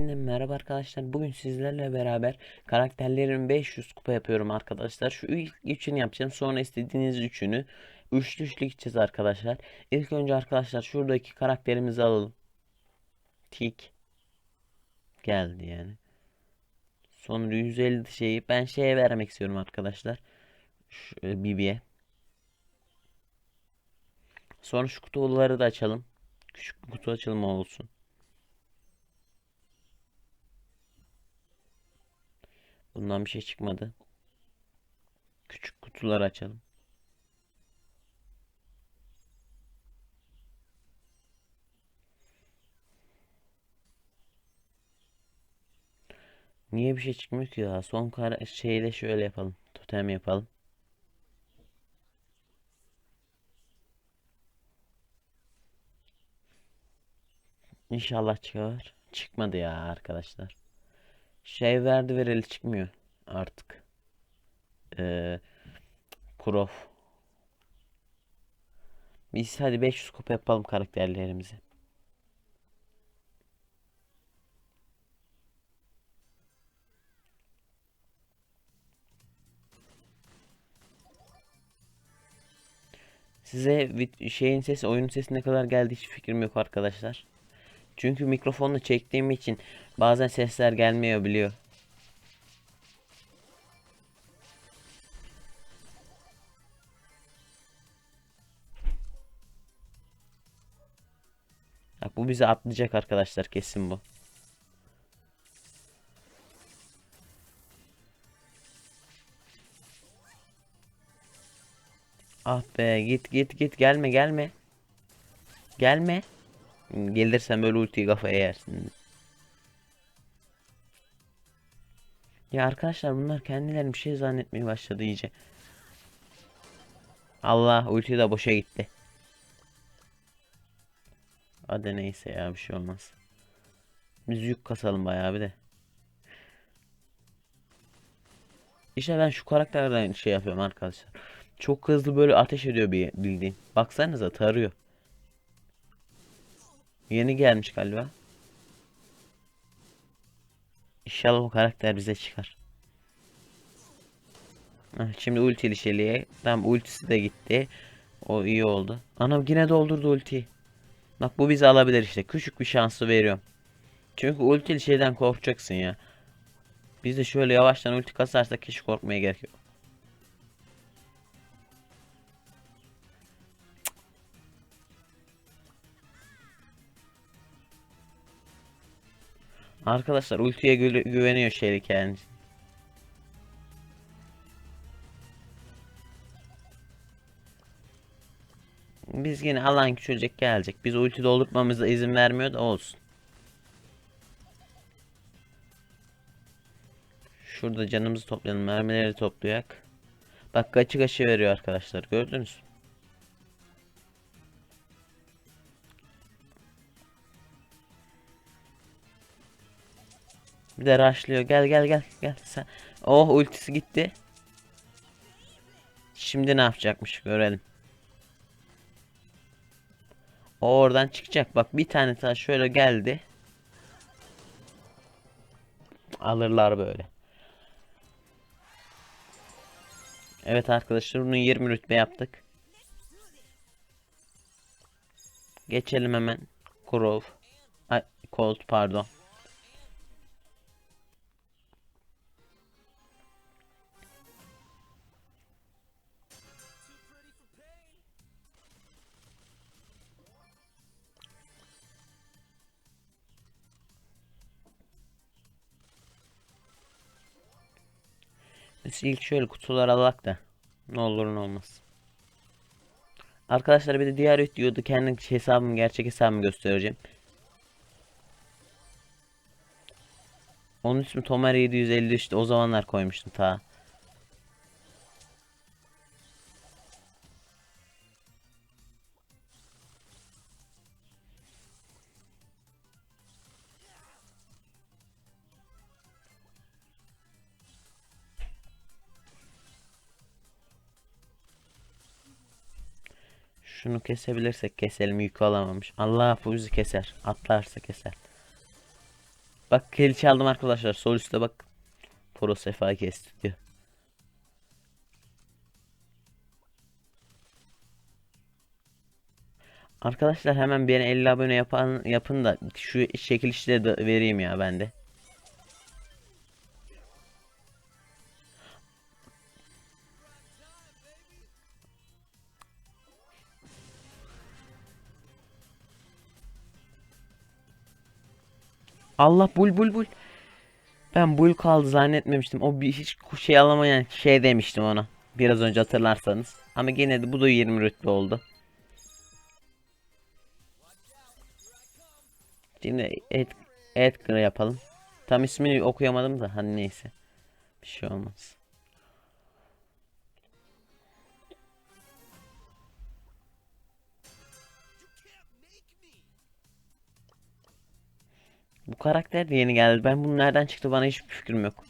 Merhaba arkadaşlar. Bugün sizlerle beraber karakterlerin 500 kupa yapıyorum arkadaşlar. Şu ilk üçünü yapacağım. Sonra istediğiniz üçünü üçlü üçlü gideceğiz arkadaşlar. İlk önce arkadaşlar şuradaki karakterimizi alalım. Tik. Geldi yani. Sonra 150 şeyi ben şeye vermek istiyorum arkadaşlar. Şu e, Bibi'ye. Sonra şu kutuları da açalım. Küçük bir kutu açılımı olsun. Bundan bir şey çıkmadı. Küçük kutular açalım. Niye bir şey çıkmıyor ki ya? Son kara şeyde şöyle yapalım. Totem yapalım. İnşallah çıkar. Çıkmadı ya arkadaşlar. Şey verdi vereli çıkmıyor artık. Ee, Kurov. Biz hadi 500 kupa yapalım karakterlerimizi. Size şeyin sesi, oyunun sesi ne kadar geldi hiç fikrim yok arkadaşlar. Çünkü mikrofonla çektiğim için bazen sesler gelmiyor biliyor. Bak bu bizi atlayacak arkadaşlar kesin bu. Ah be git git git gelme gelme. Gelme. Gelirsen böyle ultiyi kafaya yersin. Ya arkadaşlar bunlar kendilerini bir şey zannetmeye başladı iyice. Allah ulti de boşa gitti. Hadi neyse ya bir şey olmaz. Biz yük kasalım bayağı bir de. İşte ben şu karakterden şey yapıyorum arkadaşlar. Çok hızlı böyle ateş ediyor bir bildiğin. Baksanıza tarıyor. Yeni gelmiş galiba. İnşallah o karakter bize çıkar. Şimdi ultili şeliğe. Tamam ultisi de gitti. O iyi oldu. Anam yine doldurdu ultiyi. Bak bu bizi alabilir işte. Küçük bir şansı veriyorum. Çünkü ultili şeyden korkacaksın ya. Biz de şöyle yavaştan ulti kasarsak hiç korkmaya gerek yok. Arkadaşlar ultiye gü- güveniyor şeylik kendisi. Biz yine alan küçülecek gelecek. Biz ulti doldurmamıza izin vermiyor da olsun. Şurada canımızı toplayalım. Mermileri toplayak. Bak kaçı kaçı veriyor arkadaşlar. Gördünüz mü? Bir de rushlıyor. Gel gel gel gel sen. Oh ultisi gitti. Şimdi ne yapacakmış görelim. O oradan çıkacak. Bak bir tane daha şöyle geldi. Alırlar böyle. Evet arkadaşlar bunu 20 rütbe yaptık. Geçelim hemen. Kurov. Ay, Colt pardon. İlk şöyle kutular alak da ne olur ne olmaz. Arkadaşlar bir de diğer videoda kendi hesabımı gerçek hesabımı göstereceğim. Onun ismi Tomer 750 işte o zamanlar koymuştum ta. Şunu kesebilirsek keselim yükü alamamış. Allah bu bizi keser. Atlarsa keser. Bak kill çaldım arkadaşlar. Sol üstte bak. Pro sefa kesti diyor. Arkadaşlar hemen beni 50 abone yapan yapın da şu çekilişleri de vereyim ya ben de. Allah bul bul bul. Ben bul kaldı zannetmemiştim. O bir hiç şey alamayan şey demiştim ona. Biraz önce hatırlarsanız. Ama gene de bu da 20 rütbe oldu. Şimdi et, Edgar yapalım. Tam ismini okuyamadım da hani neyse. Bir şey olmaz. Bu karakter de yeni geldi. Ben bunu nereden çıktı bana hiçbir fikrim yok.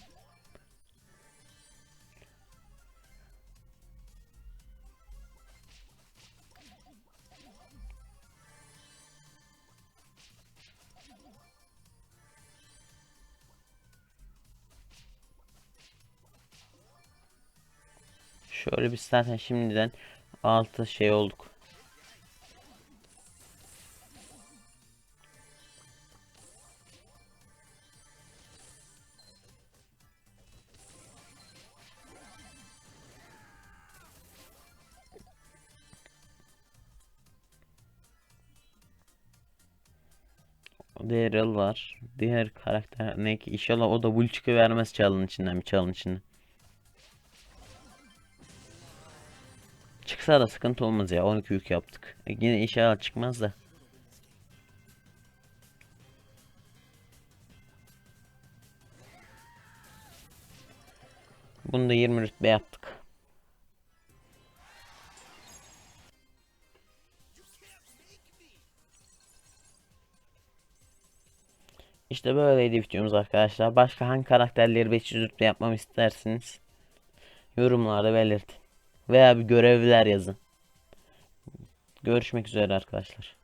Şöyle bir zaten şimdiden 6 şey olduk. Daryl var. Diğer karakter ne ki? İnşallah o da Vulçuk'u vermez çalın içinden bir çalın içinden. Çıksa da sıkıntı olmaz ya. 12 yük yaptık. E, yine inşallah çıkmaz da. Bunu da 20 rütbe yaptık. İşte böyleydi videomuz arkadaşlar. Başka hangi karakterleri 500 rütbe yapmamı istersiniz? Yorumlarda belirtin. Veya bir görevler yazın. Görüşmek üzere arkadaşlar.